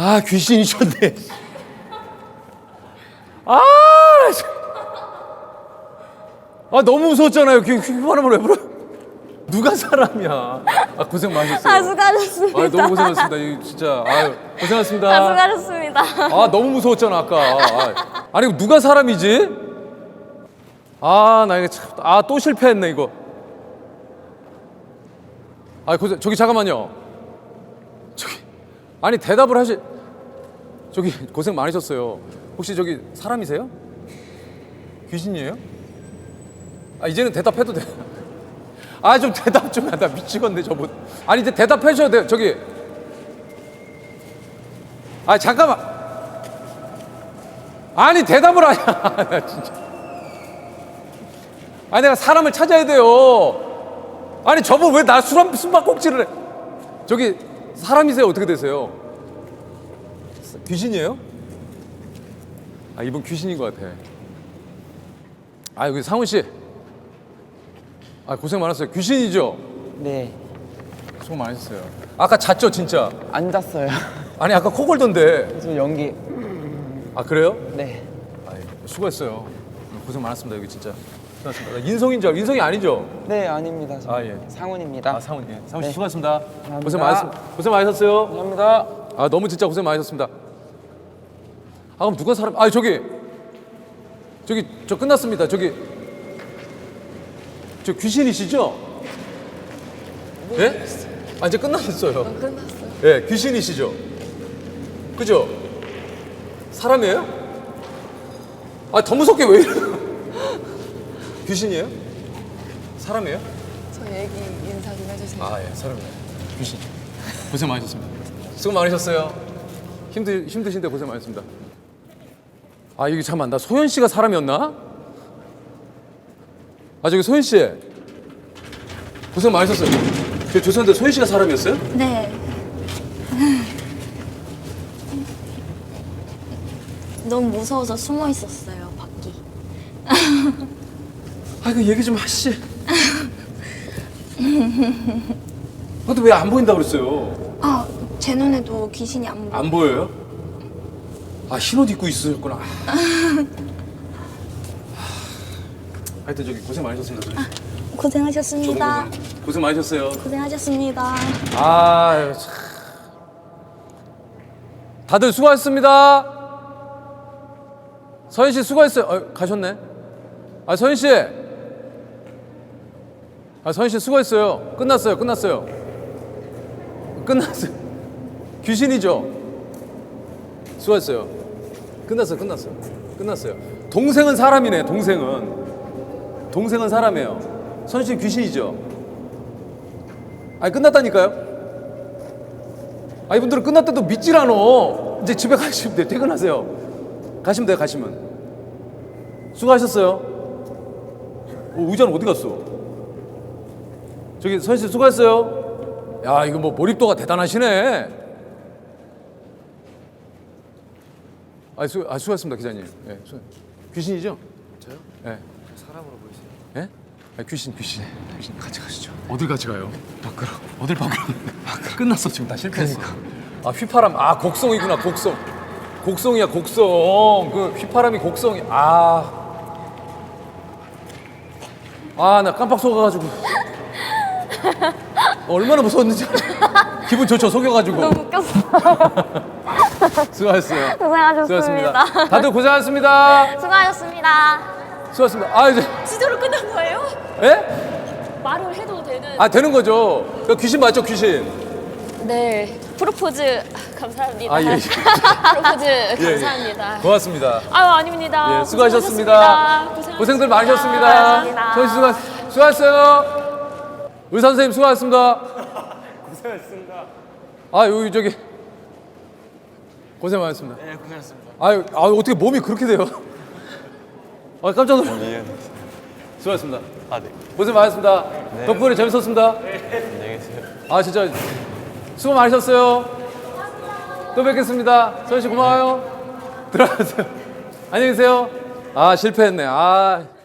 아 귀신이셨네. 아, 참. 아 너무 무서웠잖아요. 귀 휘바람을 왜 불어? 누가 사람이야? 아 고생 많으셨어요. 아, 수고하셨습니다. 아, 너무 고생하셨습니다. 이거 진짜 아유 고생하셨습니다. 아, 수고하셨습니다. 아 너무 무서웠잖아 아까. 아, 아니 누가 사람이지? 아나 이거 참아또 실패했네 이거. 아 고생 저기 잠깐만요. 저기 아니 대답을 하시. 저기 고생 많으셨어요. 혹시 저기 사람이세요? 귀신이에요? 아 이제는 대답해도 돼. 아좀 대답 좀 하다 미치겠네 저분. 아니 이제 대답해 주셔야 돼요 저기. 아 잠깐만. 아니 대답을 하냐 나 진짜. 아니 내가 사람을 찾아야 돼요. 아니 저분 왜 나 수람 숨바꼭질을 해? 저기 사람이세요 어떻게 되세요? 귀신이에요? 아 이분 귀신인 것 같아. 아 여기 상훈 씨. 아 고생 많았어요. 귀신이죠? 네. 수고 많으셨어요. 아까 잤죠 진짜? 안 잤어요. 아니 아까 코 골던데. 저 연기. 아 그래요? 네. 아이, 수고했어요. 고생 많았습니다 여기 진짜. 수고하셨습니다. 인성인 줄 인성이 아니죠? 네, 아닙니다. 저 아, 예. 상훈입니다. 아 상훈 예. 상훈 씨 네. 수고하셨습니다. 감사합니다. 고생 많으셨습니다. 고생 많으셨어요. 감사합니다. 아 너무 진짜 고생 많으셨습니다. 아 그럼 누가 사람? 아 저기 저기 저 끝났습니다. 저기 저 귀신이시죠? 예? 아 이제 끝났어요. 끝났어요. 예, 귀신이시죠? 그죠? 사람이에요? 아 더 무섭게 왜 이래? 귀신이에요? 사람이에요? 저 얘기 인사 좀 해주세요. 아, 예, 사람이네. 귀신. 고생 많으셨습니다. 수고 많으셨어요. 힘들, 힘드신데 고생 많으셨습니다. 아, 여기 잠깐만. 나 소연 씨가 사람이었나? 아, 저기 소연 씨. 고생 많으셨어요. 저 죄송한데 소연 씨가 사람이었어요? 네. 너무 무서워서 숨어 있었어요, 밖이. 아, 그 얘기 좀 하시지. 근데 왜 안 보인다고 그랬어요? 아, 제 눈에도 귀신이 안 보여. 안 보여요? 아, 흰옷 입고 있으셨구나. 아. 하여튼 저기 고생 많으셨습니다. 씨. 고생하셨습니다. 고생, 고생 많으셨어요. 고생하셨습니다. 아, 참. 다들 수고하셨습니다. 서현 씨 수고했어요. 어, 가셨네. 아, 서현 씨. 아, 서현 씨 수고했어요. 끝났어요. 끝났어요. 끝났어요. 귀신이죠. 수고했어요. 끝났어요. 끝났어요. 끝났어요. 동생은 사람이네. 동생은 동생은 사람이에요. 서현 씨 귀신이죠. 아니 끝났다니까요. 아 이분들은 끝났다도 믿질 않어. 이제 집에 가시면 돼요. 퇴근하세요. 가시면 돼요. 가시면. 수고하셨어요. 어, 의자는 어디 갔어? 저기 서현 씨 수고했어요. 야 이거 뭐 몰입도가 대단하시네. 아, 수, 아 수고하셨습니다 기자님. 예, 수, 귀신이죠? 저요? 예. 사람으로 보이세요? 예? 아, 귀신 귀신. 귀신 같이 가시죠. 어딜 같이 가요? 밖으로. 어딜 밖으로? 밖으로. 끝났어 지금 다 실패했어. 아 휘파람. 아 곡성이구나 곡성. 곡성이야 곡성. 그 휘파람이 곡성이. 아. 아 나 깜빡 속아가지고. 얼마나 무서웠는지. 기분 좋죠 속여가지고. 너무 웃겼어. 수고하셨어요. 고생하셨습니다. 수고하셨습니다. 다들 고생하셨습니다. 수고하셨습니다. 수고하셨습니다. 아 이제 진짜로 끝난 거예요? 예? 말을 해도 되는. 아 되는 거죠. 그 귀신 맞죠 귀신? 네. 프로포즈 감사합니다. 아, 예, 예. 프로포즈 예, 예. 감사합니다. 고맙습니다. 아유 아닙니다. 예, 수고하셨습니다. 고생하셨습니다. 고생들 많으셨습니다. 저희 수고 수고하셨어요. 의사 선생님 수고하셨습니다. 고생하셨습니다. 아 여기 저기 고생 많으셨습니다. 네, 고생하셨습니다. 아유 아 어떻게 몸이 그렇게 돼요? 아 깜짝 놀랐. 수고하셨습니다. 아, 네. 고생 많으셨습니다. 덕분에 재밌었습니다. 안녕히 계세요. 아 진짜 수고 많으셨어요. 또 뵙겠습니다. 서현 씨 고마워요. 들어가세요. 안녕히 계세요. 아 실패했네. 아.